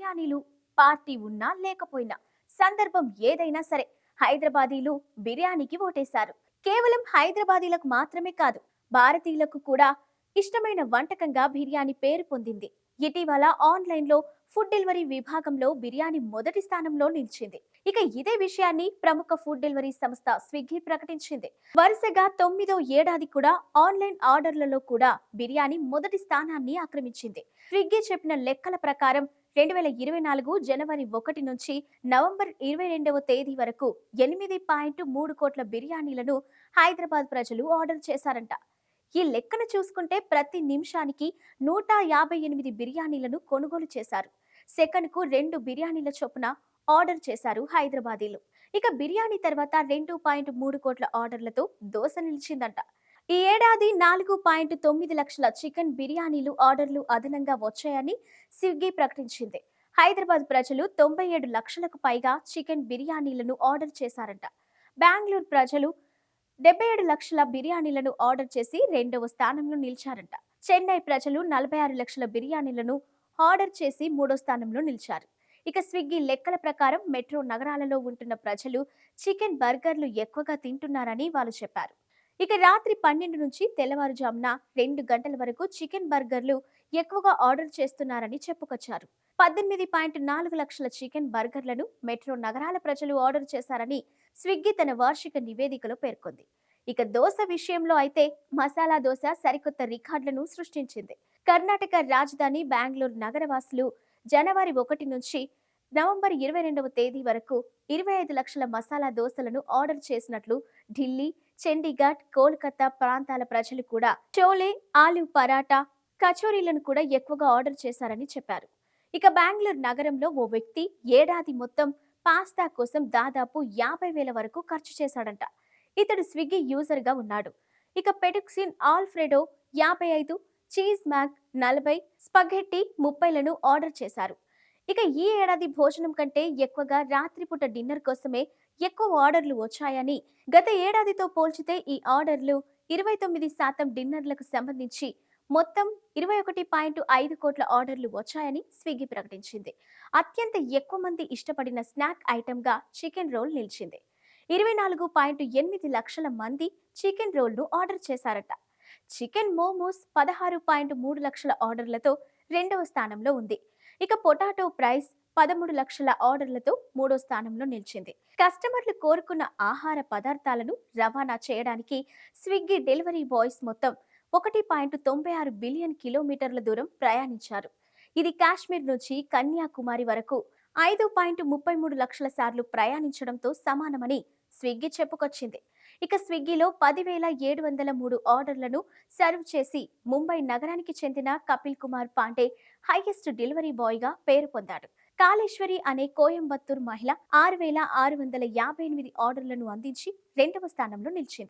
బిర్యానీలు పార్టీ ఉన్నా లేకపోయినా సందర్భం ఏదైనా సరే హైదరాబాదీలు బిర్యానీకి ఓటేశారు. కేవలం హైదరాబాదీలకు మాత్రమే కాదు భారతీయులకు కూడా ఇష్టమైన వంటకంగా బిర్యానీ పేరు పొందింది. ఇటీవల ఆన్లైన్లో ఫుడ్ డెలివరీ విభాగంలో బిర్యానీ మొదటి స్థానంలో నిలిచింది. ఇక ఇదే విషయాన్ని ప్రముఖ ఫుడ్ డెలివరీ సంస్థ స్విగ్గీ ప్రకటించింది. వరుసగా తొమ్మిదో ఏడాది కూడా ఆన్లైన్ ఆర్డర్లలో కూడా బిర్యానీ మొదటి స్థానాన్ని ఆక్రమించింది. స్విగ్గీ చెప్పిన లెక్కల ప్రకారం రెండు వేల ఇరవై నాలుగు జనవరి ఒకటి నుంచి నవంబర్ ఇరవై రెండవ తేదీ వరకు ఎనిమిది పాయింట్ మూడు కోట్ల బిర్యానీలను హైదరాబాద్ ప్రజలు ఆర్డర్ చేశారంట. ఈ లెక్కన చూసుకుంటే ప్రతి నిమిషానికి నూట యాభై ఎనిమిది బిర్యానీలను కొనుగోలు చేశారు. సెకండ్కు రెండు బిర్యానీల చొప్పున ఆర్డర్ చేశారు హైదరాబాదీలు. ఇక బిర్యానీ తర్వాత రెండు పాయింట్ మూడు కోట్ల ఆర్డర్లతో దోశ నిలిచిందంట. ఈ ఏడాది నాలుగు పాయింట్ తొమ్మిది లక్షల చికెన్ బిర్యానీలు ఆర్డర్లు అదనంగా వచ్చాయని స్విగ్గీ ప్రకటించింది. హైదరాబాద్ ప్రజలు తొంభై ఏడు లక్షలకు పైగా చికెన్ బిర్యానీలను ఆర్డర్ చేశారంట. బెంగళూరు ప్రజలు డెబ్బై ఏడు లక్షల బిర్యానీలను ఆర్డర్ చేసి రెండవ స్థానంలో నిలిచారంట. చెన్నై ప్రజలు నలభై ఆరు లక్షల బిర్యానీలను ఆర్డర్ చేసి మూడో స్థానంలో నిలిచారు. ఇక స్విగ్గీ లెక్కల ప్రకారం మెట్రో నగరాలలో ఉంటున్న ప్రజలు చికెన్ బర్గర్లు ఎక్కువగా తింటున్నారని వాళ్ళు చెప్పారు. ఇక రాత్రి పన్నెండు నుంచి తెల్లవారుజామున రెండు గంటల వరకు చికెన్ బర్గర్లు ఎక్కువగా ఆర్డర్ చేస్తున్నారని చెప్పుకొచ్చారు. పద్దెనిమిది పాయింట్ నాలుగు లక్షల చికెన్ బర్గర్లను మెట్రో నగరాల ప్రజలు ఆర్డర్ చేశారని స్విగ్గీ తన వార్షిక నివేదికలో పేర్కొంది. ఇక దోశ విషయంలో అయితే మసాలా దోశ సరికొత్త రికార్డులను సృష్టించింది. కర్ణాటక రాజధాని బెంగళూరు నగరవాసులు జనవరి ఒకటి నుంచి నవంబర్ ఇరవై రెండవ తేదీ వరకు ఇరవై ఐదు లక్షల మసాలా దోశలను ఆర్డర్ చేసినట్లు ఢిల్లీ చండీగఢ్ కోల్కతా ప్రాంతాల ప్రజలు కూడా చోలే ఆలు పరాటా కచోరీలను కూడా ఎక్కువగా ఆర్డర్ చేశారని చెప్పారు. ఇక బెంగళూరు నగరంలో ఓ వ్యక్తి ఏడాది మొత్తం పాస్తా కోసం దాదాపు యాభై వేల వరకు ఖర్చు చేశాడంట. ఇతడు స్విగ్గీ యూజర్గా ఉన్నాడు. ఇక పెటుక్సిన్ ఆల్ఫ్రెడో యాభై ఐదు చీజ్ మ్యాక్ నలభై స్పగెట్టి ముప్పైలను ఆర్డర్ చేశారు. ఇక ఈ ఏడాది భోజనం కంటే ఎక్కువగా రాత్రిపూట డిన్నర్ కోసమే ఎక్కువ ఆర్డర్లు వచ్చాయని గత ఏడాదితో పోల్చితే ఈ ఆర్డర్లు ఇరవై తొమ్మిది శాతం డిన్నర్లకు సంబంధించి మొత్తం ఇరవై ఒకటి పాయింట్ ఐదు కోట్ల ఆర్డర్లు వచ్చాయని స్విగ్గీ ప్రకటించింది. అత్యంత ఎక్కువ మంది ఇష్టపడిన స్నాక్ ఐటెంగా చికెన్ రోల్ నిలిచింది. ఇరవై నాలుగు పాయింట్ ఎనిమిది లక్షల మంది చికెన్ రోల్ను ఆర్డర్ చేశారట. చికెన్ మోమోస్ పదహారు పాయింట్ మూడు లక్షల ఆర్డర్లతో రెండవ స్థానంలో ఉంది. ఇక పొటాటో ప్రైస్ పదమూడు లక్షల ఆర్డర్లతో మూడో స్థానంలో నిలిచింది. కస్టమర్లు కోరుకున్న ఆహార పదార్థాలను రవాణా చేయడానికి స్విగ్గీ డెలివరీ బాయ్స్ మొత్తం ఒకటి పాయింట్ తొంభై ఆరు బిలియన్ కిలోమీటర్ల దూరం ప్రయాణించారు. ఇది కాశ్మీర్ నుంచి కన్యాకుమారి వరకు ఐదు పాయింట్ ముప్పై మూడు లక్షల సార్లు ప్రయాణించడంతో సమానమని స్విగ్గీ చెప్పుకొచ్చింది. ఇక స్విగ్గీలో పదివేల ఏడు వందల మూడు ఆర్డర్లను సర్వ్ చేసి ముంబై నగరానికి చెందిన కపిల్ కుమార్ పాండే హైయెస్ట్ డెలివరీ బాయ్గా పేరు పొందాడు. కాళేశ్వరి అనే కోయంబత్తూర్ మహిళ ఆరు వేల ఆరు వందల యాభై ఎనిమిది ఆర్డర్లను అందించి రెండవ స్థానంలో నిలిచింది.